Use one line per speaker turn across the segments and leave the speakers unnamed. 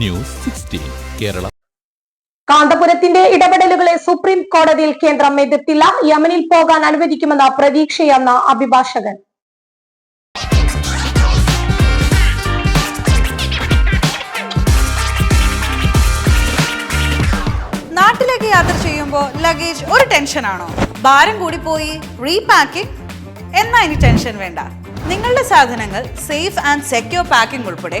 News sixteen Kerala.
കാന്തപുരത്തിന്റെ ഇടപെടലുകളെ supreme കോടതിയിൽ കേന്ദ്രം എതിർത്തില്ല. യമനിൽ പോകാൻ അനുവദിക്കുമെന്ന പ്രതീക്ഷയെന്ന അഭിഭാഷകൻ.
നാട്ടിലേക്ക് യാത്ര ചെയ്യുമ്പോൾ ലഗേജ് ഒരു ടെൻഷനാണോ ഭാരം കൂടി പോയി റീപാക്കിംഗ് എന്നാ ഇനി ടെൻഷൻ വേണ്ട. നിങ്ങളുടെ സാധനങ്ങൾ സേഫ് ആൻഡ് സെക്യൂർ പാക്കിംഗ് ഉൾപ്പെടെ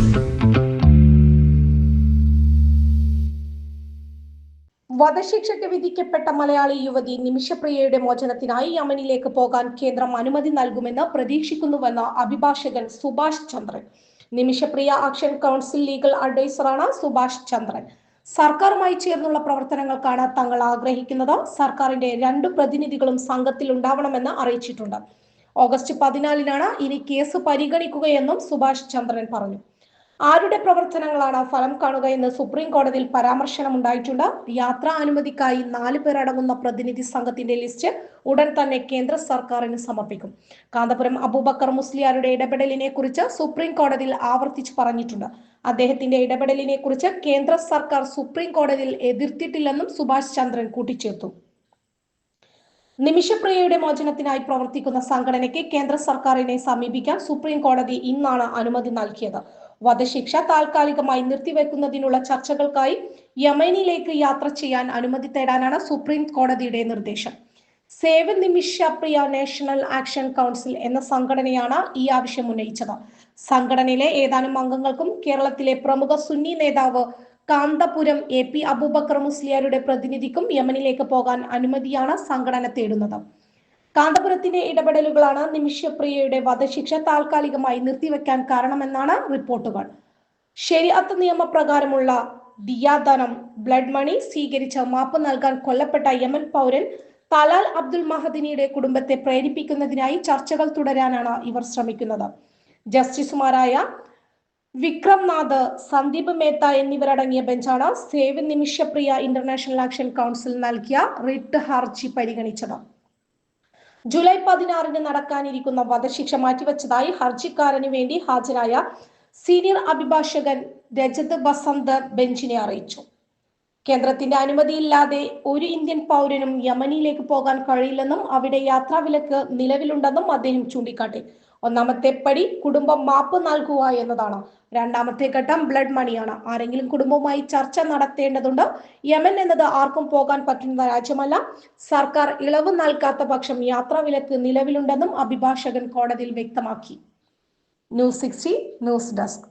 വധശിക്ഷയ്ക്ക് വിധിക്കപ്പെട്ട മലയാളി യുവതി നിമിഷപ്രിയയുടെ മോചനത്തിനായി യമനിലേക്ക് പോകാൻ കേന്ദ്രം അനുമതി നൽകുമെന്ന് പ്രതീക്ഷിക്കുന്നുവെന്ന് അഭിഭാഷകൻ Subhash Chandran. Nimishapriya action council legal അഡ്വൈസറാണ് Subhash Chandran. സർക്കാരുമായി ചേർന്നുള്ള പ്രവർത്തനങ്ങൾക്കാണ് തങ്ങൾ ആഗ്രഹിക്കുന്നത്. സർക്കാരിന്റെ രണ്ടു പ്രതിനിധികളും സംഘത്തിൽ ഉണ്ടാവണമെന്ന് അറിയിച്ചിട്ടുണ്ട്. ഓഗസ്റ്റ് പതിനാലിനാണ് ഇനി കേസ് പരിഗണിക്കുകയെന്നും സുഭാഷ് ചന്ദ്രൻ പറഞ്ഞു. ആരുടെ പ്രവർത്തനങ്ങളാണ് ഫലം കാണുക എന്ന് സുപ്രീം കോടതിയിൽ പരാമർശനമുണ്ടായിട്ടുണ്ട്. യാത്രാ അനുമതിക്കായി നാല് പേരടങ്ങുന്ന പ്രതിനിധി സംഘത്തിന്റെ ലിസ്റ്റ് ഉടൻ തന്നെ കേന്ദ്ര സർക്കാരിന് സമർപ്പിക്കും. കാന്തപുരം അബൂബക്കർ മുസ്ലിയാരുടെ ഇടപെടലിനെ കുറിച്ച് സുപ്രീം കോടതിയിൽ ആവർത്തിച്ച് പറഞ്ഞിട്ടുണ്ട്. അദ്ദേഹത്തിന്റെ ഇടപെടലിനെ കുറിച്ച് കേന്ദ്ര സർക്കാർ സുപ്രീം കോടതിയിൽ എതിർത്തിട്ടില്ലെന്നും സുഭാഷ് ചന്ദ്രൻ കൂട്ടിച്ചേർത്തു. നിമിഷപ്രിയയുടെ മോചനത്തിനായി പ്രവർത്തിക്കുന്ന സംഘടനയ്ക്ക് കേന്ദ്ര സർക്കാരിനെ സമീപിക്കാൻ സുപ്രീം കോടതി ഇന്നാണ് അനുമതി നൽകിയത്. വധശിക്ഷ താൽക്കാലികമായി നിർത്തിവെക്കുന്നതിനുള്ള ചർച്ചകൾക്കായി യമനിലേക്ക് യാത്ര ചെയ്യാൻ അനുമതി തേടാനാണ് സുപ്രീം കോടതിയുടെ നിർദ്ദേശം. Save Nimishapriya national action council എന്ന സംഘടനയാണ് ഈ ആവശ്യം ഉന്നയിച്ചത്. സംഘടനയിലെ ഏതാനും അംഗങ്ങൾക്കും കേരളത്തിലെ പ്രമുഖ സുന്നി നേതാവ് കാന്തപുരം എ പി അബൂബക്കർ മുസ്ലിയാരുടെ പ്രതിനിധിക്കും യമനിലേക്ക് പോകാൻ അനുമതിയാണ് സംഘടന തേടുന്നത്. കാന്തപുരത്തിന്റെ ഇടപെടലുകളാണ് നിമിഷപ്രിയയുടെ വധശിക്ഷ താൽക്കാലികമായി നിർത്തിവെക്കാൻ കാരണമെന്നാണ് റിപ്പോർട്ടുകൾ. ശരിയത്ത് നിയമപ്രകാരമുള്ള ദിയാദാനം ബ്ലഡ് മണി സ്വീകരിച്ച മാപ്പ് നൽകാൻ കൊല്ലപ്പെട്ട യമൻ പൗരൻ തലാൽ അബ്ദുൽ മഹദിനിയുടെ കുടുംബത്തെ പ്രേരിപ്പിക്കുന്നതിനായി ചർച്ചകൾ തുടരാനാണ് ഇവർ ശ്രമിക്കുന്നത്. ജസ്റ്റിസുമാരായ വിക്രം നാഥ് സന്ദീപ് മേത്ത എന്നിവരടങ്ങിയ ബെഞ്ചാണ് save Nimishapriya international action council നൽകിയ റിട്ട് ഹർജി പരിഗണിച്ചത്. ജൂലൈ പതിനാറിന് നടക്കാനിരിക്കുന്ന വധശിക്ഷ മാറ്റിവെച്ചതായി ഹർജിക്കാരന് വേണ്ടി ഹാജരായ സീനിയർ അഭിഭാഷകൻ രജത് ബസന്ത് ബെഞ്ചിനെ അറിയിച്ചു. കേന്ദ്രത്തിന്റെ അനുമതിയില്ലാതെ ഒരു ഇന്ത്യൻ പൗരനും യമനിലേക്ക് പോകാൻ കഴിയില്ലെന്നും അവിടെ യാത്രാവിലക്ക് നിലവിലുണ്ടെന്നും അദ്ദേഹം ചൂണ്ടിക്കാട്ടി. ഒന്നാമത്തെ പടി കുടുംബം മാപ്പ് നൽകുക എന്നതാണ്. രണ്ടാമത്തെ ഘട്ടം ബ്ലഡ് മണിയാണ്. ആരെങ്കിലും കുടുംബവുമായി ചർച്ച നടത്തേണ്ടതുണ്ട്. യമൻ എന്നത് ആർക്കും പോകാൻ പറ്റുന്ന രാജ്യമല്ല. സർക്കാർ ഇളവ് നൽകാത്ത പക്ഷം യാത്രാവിലക്ക് നിലവിലുണ്ടെന്നും അഭിഭാഷകൻ കോടതിയിൽ വ്യക്തമാക്കി. News sixty news desk.